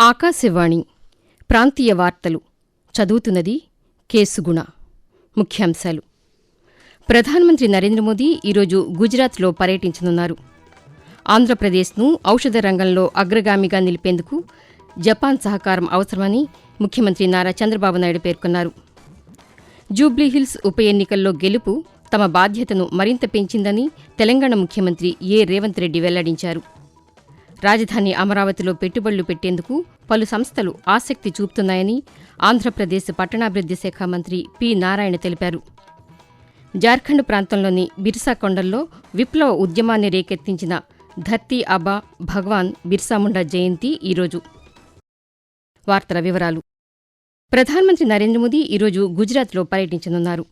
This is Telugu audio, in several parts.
ఆకాశవాణి ప్రాంతీయ వార్తలు చదువుతున్నది కేసుగుణ ముఖ్యాంశాలు. ప్రధానమంత్రి నరేంద్ర మోదీ ఈరోజు గుజరాత్లో పర్యటించనున్నారు. ఆంధ్రప్రదేశ్ను ఔషధ రంగంలో అగ్రగామిగా నిలిపేందుకు జపాన్ సహకారం అవసరమని ముఖ్యమంత్రి నారా చంద్రబాబు నాయుడు పేర్కొన్నారు. జూబ్లీహిల్స్ ఉప ఎన్నికల్లో గెలుపు తమ బాధ్యతను మరింత పెంచిందని తెలంగాణ ముఖ్యమంత్రి ఏ రేవంత్ రెడ్డి వెల్లడించారు. రాజధాని అమరావతిలో పెట్టుబడులు పెట్టేందుకు పలు సంస్థలు ఆసక్తి చూపుతున్నాయని ఆంధ్రప్రదేశ్ పట్టణాభివృద్ది శాఖ మంత్రి పి నారాయణ తెలిపారు. జార్ఖండ్ ప్రాంతంలోని బిర్సా కొండల్లో విప్లవ ఉద్యమాన్ని రేకెత్తించిన ధర్తీ అబా భగవాన్ బిర్సాముండా జయంతి ఈరోజు. వార్తల వివరాలు ప్రధానమంత్రి నరేంద్ర మోదీ ఈరోజు గుజరాత్లో పర్యటించనున్నారు.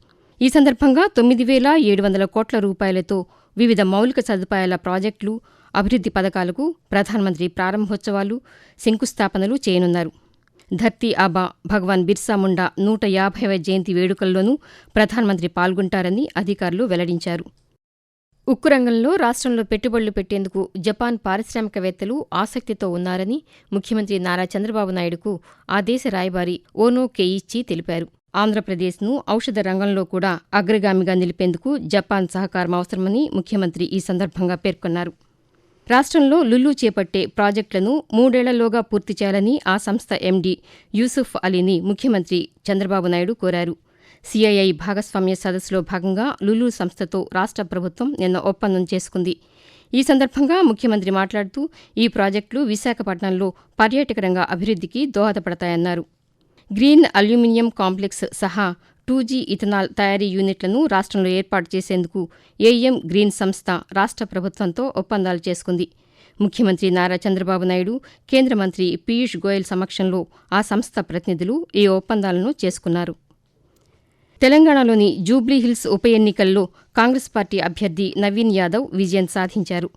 ఈ సందర్భంగా తొమ్మిది వేల ఏడు వందల కోట్ల రూపాయలతో వివిధ మౌలిక సదుపాయాల ప్రాజెక్టులు అభివృద్ది పథకాలకు ప్రధానమంత్రి ప్రారంభోత్సవాలు శంకుస్థాపనలు చేయనున్నారు. ధర్తీ ఆబా భగవాన్ బిర్సా ముండా నూట యాభైవ జయంతి వేడుకల్లోనూ ప్రధానమంత్రి పాల్గొంటారని అధికారులు వెల్లడించారు. ఉక్కు రంగంలో రాష్ట్రంలో పెట్టుబడులు పెట్టేందుకు జపాన్ పారిశ్రామికవేత్తలు ఆసక్తితో ఉన్నారని ముఖ్యమంత్రి నారా చంద్రబాబు నాయుడుకు ఆ దేశ రాయబారి ఓనో కేయిచ్చి తెలిపారు. ఆంధ్రప్రదేశ్ను ఔషధ రంగంలో కూడా అగ్రగామిగా నిలిపేందుకు జపాన్ సహకారం అవసరమని ముఖ్యమంత్రి ఈ సందర్భంగా పేర్కొన్నారు. రాష్ట్రంలో లుల్లు చేపట్టే ప్రాజెక్టులను మూడేళ్ళలోగా పూర్తి చేయాలని ఆ సంస్థ ఎండీ యూసుఫ్ అలీని ముఖ్యమంత్రి చంద్రబాబు నాయుడు కోరారు. సిఐఐ భాగస్వామ్య సదస్సులో భాగంగా లులు సంస్థతో రాష్ట్ర ప్రభుత్వం నిన్న ఒప్పందం చేసుకుంది. ఈ సందర్భంగా ముఖ్యమంత్రి మాట్లాడుతూ ఈ ప్రాజెక్టులు విశాఖపట్నంలో పర్యాటక రంగ అభివృద్ధికి దోహదపడతాయన్నారు. గ్రీన్ అల్యూమినియం కాంప్లెక్స్ సహా టూ జీ ఇథనాల్ తయారీ యూనిట్లను రాష్ట్రంలో ఏర్పాటు చేసేందుకు ఏఎం గ్రీన్ సంస్థ రాష్ట్ర ప్రభుత్వంతో ఒప్పందాలు చేసుకుంది. ముఖ్యమంత్రి నారా చంద్రబాబు నాయుడు కేంద్ర మంత్రి పీయూష్ గోయల్ సమక్షంలో ఆ సంస్థ ప్రతినిధులు ఈ ఒప్పందాలను చేసుకున్నారు. తెలంగాణలోని జూబ్లీహిల్స్ ఉప ఎన్నికల్లో కాంగ్రెస్ పార్టీ అభ్యర్థి నవీన్ యాదవ్ విజయం సాధించారు.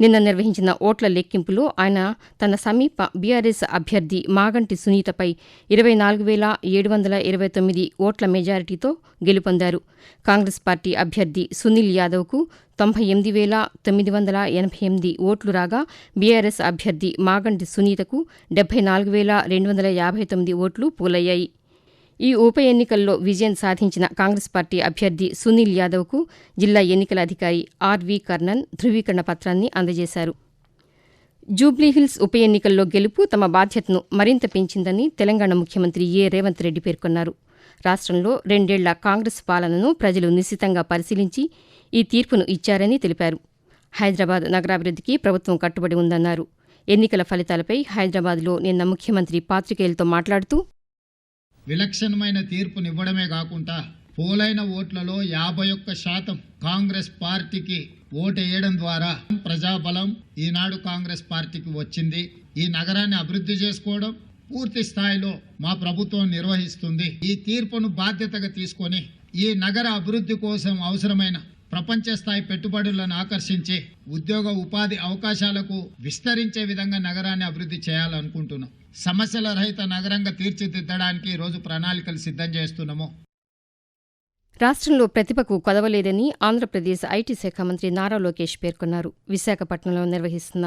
నిన్న నిర్వహించిన ఓట్ల లెక్కింపులో ఆయన తన సమీప బీఆర్ఎస్ అభ్యర్థి మాగంటి సునీతపై ఇరవై నాలుగు వేల ఏడు వందల ఇరవై తొమ్మిది ఓట్ల మెజారిటీతో గెలుపొందారు. కాంగ్రెస్ పార్టీ అభ్యర్థి సునీల్ యాదవ్కు తొంభై ఎనిమిది వేల తొమ్మిది వందల ఎనభై ఎనిమిది ఓట్లు రాగా బీఆర్ఎస్ అభ్యర్థి మాగంటి సునీతకు డెబ్బై నాలుగు వేల రెండు వందల యాభై తొమ్మిది ఓట్లు పోలయ్యాయి. ఈ ఉప ఎన్నికల్లో విజయం సాధించిన కాంగ్రెస్ పార్టీ అభ్యర్థి సునీల్ యాదవ్కు జిల్లా ఎన్నికల అధికారి ఆర్వి కర్ణన్ ధృవీకరణ పత్రాన్ని అందజేశారు. జూబ్లీహిల్స్ ఉప ఎన్నికల్లో గెలుపు తమ బాధ్యతను మరింత పెంచిందని తెలంగాణ ముఖ్యమంత్రి ఏ రేవంత్ రెడ్డి పేర్కొన్నారు. రాష్ట్రంలో రెండేళ్ళ కాంగ్రెస్ పాలనను ప్రజలు నిశితంగా పరిశీలించి ఈ తీర్పును ఇచ్చారని తెలిపారు. హైదరాబాద్ నగరాభివృద్ధికి ప్రభుత్వం కట్టుబడి ఉందన్నారు. ఎన్నికల ఫలితాలపై హైదరాబాద్లో నిన్న ముఖ్యమంత్రి పాత్రికేయులతో మాట్లాడుతూ విలక్షణమైన తీర్పునివ్వడమే కాకుండా పోలైన ఓట్లలో యాభై ఒక్క శాతం కాంగ్రెస్ పార్టీకి ఓటేయడం ద్వారా ప్రజాబలం ఈనాడు కాంగ్రెస్ పార్టీకి వచ్చింది. ఈ నగరాన్ని అభివృద్ధి చేసుకోవడం పూర్తి స్థాయిలో మా ప్రభుత్వం నిర్వహిస్తుంది. ఈ తీర్పును బాధ్యతగా తీసుకొని ఈ నగర అభివృద్ధి కోసం అవసరమైన ప్రపంచ స్థాయి పెట్టుబడులను ఆకర్షించి ఉద్యోగ ఉపాధి అవకాశాలకు విస్తరించే విధంగా నగరాన్ని అభివృద్ధి చేయాలనుకుంటున్నాం. సమస్యల రహిత నగరంగా తీర్చిదిద్దడానికి ఈరోజు ప్రణాళికలు సిద్ధం చేస్తున్నాము. రాష్ట్రంలో ప్రతిభకు కొదవలేదని ఆంధ్రప్రదేశ్ ఐటీ శాఖ మంత్రి నారా లోకేష్ పేర్కొన్నారు. విశాఖపట్నంలో నిర్వహిస్తున్న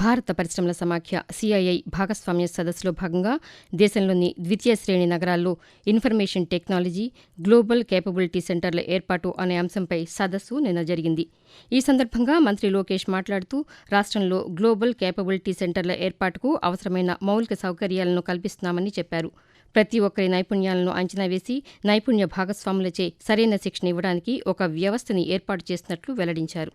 భారత పరిశ్రమల సమాఖ్య సిఐఐ భాగస్వామ్య సదస్సులో భాగంగా దేశంలోని ద్వితీయ శ్రేణి నగరాల్లో ఇన్ఫర్మేషన్ టెక్నాలజీ గ్లోబల్ కేపబిలిటీ సెంటర్ల ఏర్పాటు అనే అంశంపై సదస్సు నిన్న జరిగింది. ఈ సందర్భంగా మంత్రి లోకేష్ మాట్లాడుతూ రాష్ట్రంలో గ్లోబల్ కేపబిలిటీ సెంటర్ల ఏర్పాటుకు అవసరమైన మౌలిక సౌకర్యాలను కల్పిస్తున్నామని చెప్పారు. ప్రతి ఒక్కరి నైపుణ్యాలను అంచనా వేసి నైపుణ్య భాగస్వాములచే సరైన శిక్షణ ఇవ్వడానికి ఒక వ్యవస్థని ఏర్పాటు చేసినట్లు వెల్లడించారు.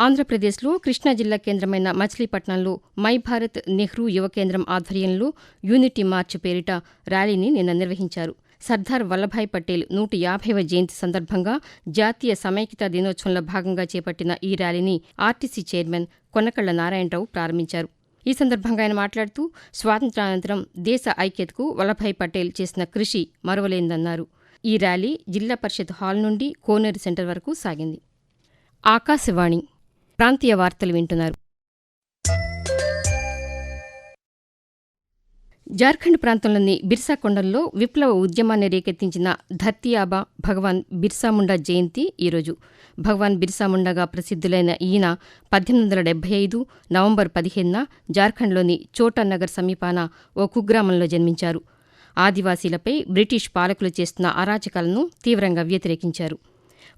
ఆంధ్రప్రదేశ్లో కృష్ణా జిల్లా కేంద్రమైన మచిలీపట్నంలో మై భారత్ నెహ్రూ యువ కేంద్రం ఆధ్వర్యంలో యూనిటీ మార్చ్ పేరిట ర్యాలీని నిన్న నిర్వహించారు. సర్దార్ వల్లభాయ్ పటేల్ నూట యాభైవ జయంతి సందర్భంగా జాతీయ సమైక్యతా దినోత్సవంలో భాగంగా చేపట్టిన ఈ ర్యాలీని ఆర్టీసీ చైర్మన్ కొనకళ్ళ నారాయణరావు ప్రారంభించారు. ఈ సందర్భంగా ఆయన మాట్లాడుతూ స్వాతంత్రానంతరం దేశ ఐక్యతకు వల్లభాయ్ పటేల్ చేసిన కృషి మరువలేందన్నారు ఈ ర్యాలీ జిల్లా పరిషత్ హాల్ నుండి కోనేరు సెంటర్ వరకు సాగింది. ఆకాశవాణి ప్రాంతీయ వార్తలు వింటున్నారు. జార్ఖండ్ ప్రాంతంలోని బిర్సా కొండల్లో విప్లవ ఉద్యమాన్ని రేకెత్తించిన ధర్తియాబా భగవాన్ బిర్సాముండా జయంతి ఈరోజు. భగవాన్ బిర్సాముండగా ప్రసిద్ధులైన ఈయన పద్దెనిమిది వందల డెబ్బై ఐదు నవంబర్ పదిహేనున జార్ఖండ్లోని చోటా నగర్ సమీపాన ఓ కుగ్రామంలో జన్మించారు. ఆదివాసీలపై బ్రిటిష్ పాలకులు చేస్తున్న అరాచకాలను తీవ్రంగా వ్యతిరేకించారు.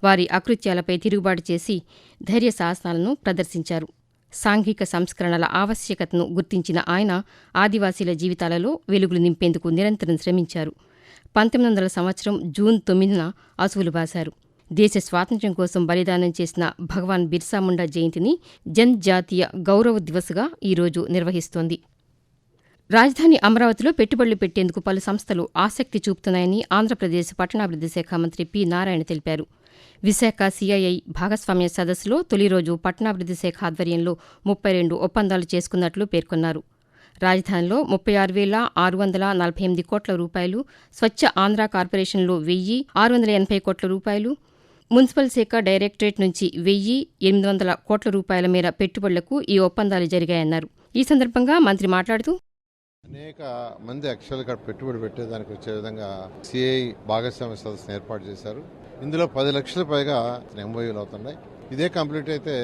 వారి అకృత్యాలపై తిరుగుబాటు చేసి ధైర్య సాహసాలను ప్రదర్శించారు. సాంఘిక సంస్కరణల ఆవశ్యకతను గుర్తించిన ఆయన ఆదివాసీల జీవితాలలో వెలుగులు నింపేందుకు నిరంతరం శ్రమించారు. పంతొమ్మిది వందల సంవత్సరం జూన్ తొమ్మిదిన అసువులు బాశారు. దేశ స్వాతంత్ర్యం కోసం బలిదానం చేసిన భగవాన్ బిర్సాముండా జయంతిని జన్జాతీయ గౌరవ దివస్గా ఈరోజు నిర్వహిస్తోంది. రాజధాని అమరావతిలో పెట్టుబడులు పెట్టేందుకు పలు సంస్థలు ఆసక్తి చూపుతున్నాయని ఆంధ్రప్రదేశ్ పట్టణాభివృద్ధి శాఖ మంత్రి పి నారాయణ తెలిపారు. విశాఖ సిఐఐ భాగస్వామ్య సదస్సులో తొలి రోజు పట్టణాభివృద్ధి శాఖ ఆధ్వర్యంలో ముప్పై రెండు ఒప్పందాలు చేసుకున్నట్లు పేర్కొన్నారు. రాజధానిలో ముప్పై ఆరు వేల ఆరు వందల నలభై ఎనిమిది కోట్ల రూపాయలు స్వచ్ఛ ఆంధ్ర కార్పొరేషన్లో వెయ్యి ఆరు వందల ఎనభై కోట్ల రూపాయలు మున్సిపల్ శాఖ డైరెక్టరేట్ నుంచి వెయ్యి ఎనిమిది వందల కోట్ల రూపాయల మేర పెట్టుబడులకు ఈ ఒప్పందాలు జరిగాయన్నారు. ఈ సందర్భంగా మంత్రి మాట్లాడుతూ అనేక మంది యాక్చువల్గా పెట్టుబడి పెట్టేదానికి వచ్చే విధంగా సిఐ భాగస్వామ్య సదస్సును ఏర్పాటు చేశారు. ఇందులో పది లక్షల పైగా ఎంఓయూలు అవుతున్నాయి. ఇదే కంప్లీట్ అయితే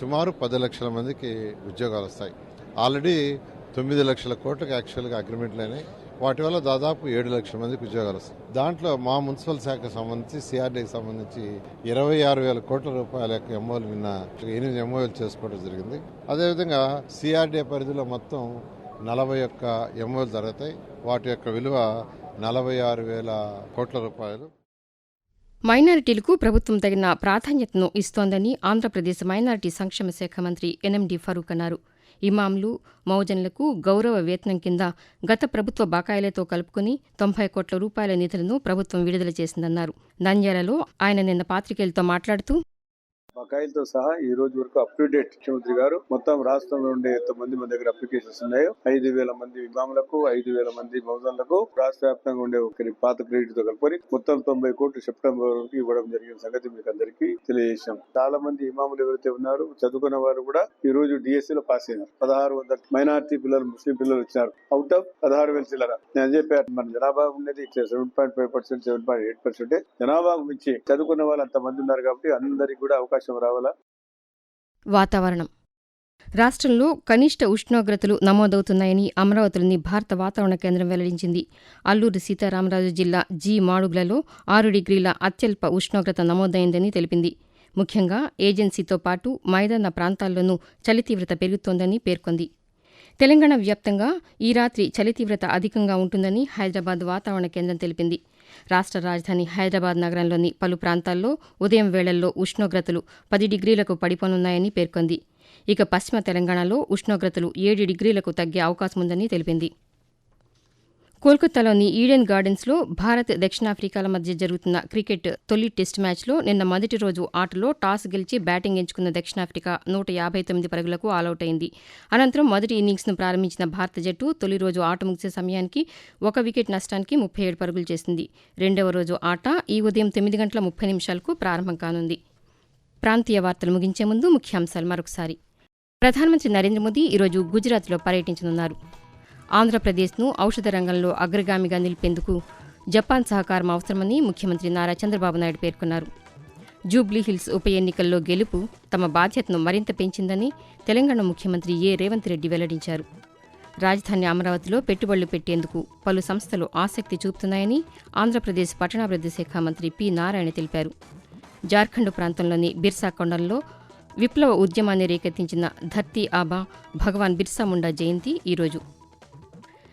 సుమారు పది లక్షల మందికి ఉద్యోగాలు వస్తాయి. ఆల్రెడీ తొమ్మిది లక్షల కోట్లకు యాక్చువల్గా అగ్రిమెంట్లు అయినాయి వాటి వల్ల దాదాపు ఏడు లక్షల మందికి ఉద్యోగాలు వస్తాయి. దాంట్లో మా మున్సిపల్ శాఖకు సంబంధించి సిఆర్డీకి సంబంధించి ఇరవై ఆరు వేల కోట్ల రూపాయల యొక్క ఎంఓలు నిన్న ఎనిమిది ఎంఓలు చేసుకోవడం జరిగింది. అదేవిధంగా సిఆర్డీ పరిధిలో మొత్తం నలభై ఒక్క ఎంఓలు జరుగుతాయి. వాటి యొక్క విలువ నలభై ఆరు వేల కోట్ల రూపాయలు. మైనారిటీలకు ప్రభుత్వం తగిన ప్రాధాన్యతను ఇస్తోందని ఆంధ్రప్రదేశ్ మైనారిటీ సంక్షేమ శాఖ మంత్రి ఎన్ఎండి ఫరూక్ అన్నారు. ఇమాంలు మౌజన్లకు గౌరవ వేతనం కింద గత ప్రభుత్వ బకాయిలతో కలుపుకుని తొంభై కోట్ల రూపాయల నిధులను ప్రభుత్వం విడుదల చేసిందన్నారు. నంద్యాలలో ఆయన నిన్న పాత్రికేయులతో మాట్లాడుతూ బకాయిలతో సహా ఈ రోజు వరకు అప్ టు డేట్ ముఖ్యమంత్రి గారు. మొత్తం రాష్ట్రంలో ఉండే ఎంత మంది మన దగ్గర అప్లికేషన్స్ ఉన్నాయో ఐదు వేల మంది ఇమాములకు ఐదు వేల మంది మౌజన్లకు రాష్ట్ర వ్యాప్తంగా ఉండే ఒక పాత క్రెడిట్తో కలుపుకొని మొత్తం తొంభై కోట్లు సెప్టెంబర్ వరకు ఇవ్వడం జరిగిన సంగతి మీకు అందరికీ తెలియజేశాం. చాలా మంది ఇమాములు ఎవరైతే ఉన్నారు చదువుకున్న వారు కూడా ఈ రోజు డిఎస్సీ లో పాస్ అయినారు. పదహారు వందల మైనార్టీ పిల్లలు ముస్లిం పిల్లలు వచ్చినారు. అవుట్ ఆఫ్ పదహారు వేల చిల్లర. నేను చెప్పాను మన జనాభా ఉండేది seven point five percent seven point eight percent జనాభాకు మించి చదువుకున్న వాళ్ళు అంత మంది ఉన్నారు కాబట్టి అందరికి కూడా అవకాశం రావాలా? వాతావరణం. రాష్ట్రంలో కనిష్ట ఉష్ణోగ్రతలు నమోదవుతున్నాయని అమరావతిలోని భారత వాతావరణ కేంద్రం వెల్లడించింది. అల్లూరి సీతారామరాజు జిల్లా జీ మాడుగులలో ఆరు డిగ్రీల అత్యల్ప ఉష్ణోగ్రత నమోదైందని తెలిపింది. ముఖ్యంగా ఏజెన్సీతో పాటు మైదాన ప్రాంతాల్లోనూ చలి తీవ్రత పెరుగుతోందని పేర్కొంది. తెలంగాణ వ్యాప్తంగా ఈ రాత్రి చలి తీవ్రత అధికంగా ఉంటుందని హైదరాబాద్ వాతావరణ కేంద్రం తెలిపింది. రాష్ట్ర రాజధాని హైదరాబాద్ నగరంలోని పలు ప్రాంతాల్లో ఉదయం వేళల్లో ఉష్ణోగ్రతలు పది డిగ్రీలకు పడిపోనున్నాయని పేర్కొంది. ఇక పశ్చిమ తెలంగాణలో ఉష్ణోగ్రతలు ఏడు డిగ్రీలకు తగ్గే అవకాశం ఉందని తెలిపింది. కోల్కతాలోని ఈడెన్ గార్డెన్స్లో భారత్ దక్షిణాఫ్రికాల మధ్య జరుగుతున్న క్రికెట్ తొలి టెస్ట్ మ్యాచ్లో నిన్న మొదటి రోజు ఆటలో టాస్ గెలిచి బ్యాటింగ్ ఎంచుకున్న దక్షిణాఫ్రికా నూట యాభై తొమ్మిది పరుగులకు ఆలౌట్ అయింది అనంతరం మొదటి ఇన్నింగ్స్ను ప్రారంభించిన భారత జట్టు తొలి రోజు ఆట ముగిసే సమయానికి ఒక వికెట్ నష్టానికి ముప్పై ఏడు పరుగులు చేసింది. రెండవ రోజు ఆట ఈ ఉదయం తొమ్మిది గంటల ముప్పై నిమిషాలకు ప్రారంభం కానుంది. ప్రాంతీయ వార్తలు ముగించే ముందు ముఖ్యాంశాలు మరొకసారి. ప్రధానమంత్రి నరేంద్ర మోదీ ఈరోజు గుజరాత్లో పర్యటించనున్నారు. ఆంధ్రప్రదేశ్ను ఔషధ రంగంలో అగ్రగామిగా నిలిపేందుకు జపాన్ సహకారం అవసరమని ముఖ్యమంత్రి నారా చంద్రబాబు నాయుడు పేర్కొన్నారు. జూబ్లీహిల్స్ ఉప ఎన్నికల్లో గెలుపు తమ బాధ్యతను మరింత పెంచిందని తెలంగాణ ముఖ్యమంత్రి ఏ. రేవంత్ రెడ్డి వెల్లడించారు. రాజధాని అమరావతిలో పెట్టుబడులు పెట్టేందుకు పలు సంస్థలు ఆసక్తి చూపుతున్నాయని ఆంధ్రప్రదేశ్ పట్టణాభివృద్ధి శాఖ మంత్రి పి. నారాయణ తెలిపారు. జార్ఖండ్ ప్రాంతంలోని బిర్సా కొండల్లో విప్లవ ఉద్యమాన్ని రేకెత్తించిన ధర్తీ ఆబా భగవాన్ బిర్సా ముండా జయంతి ఈరోజు.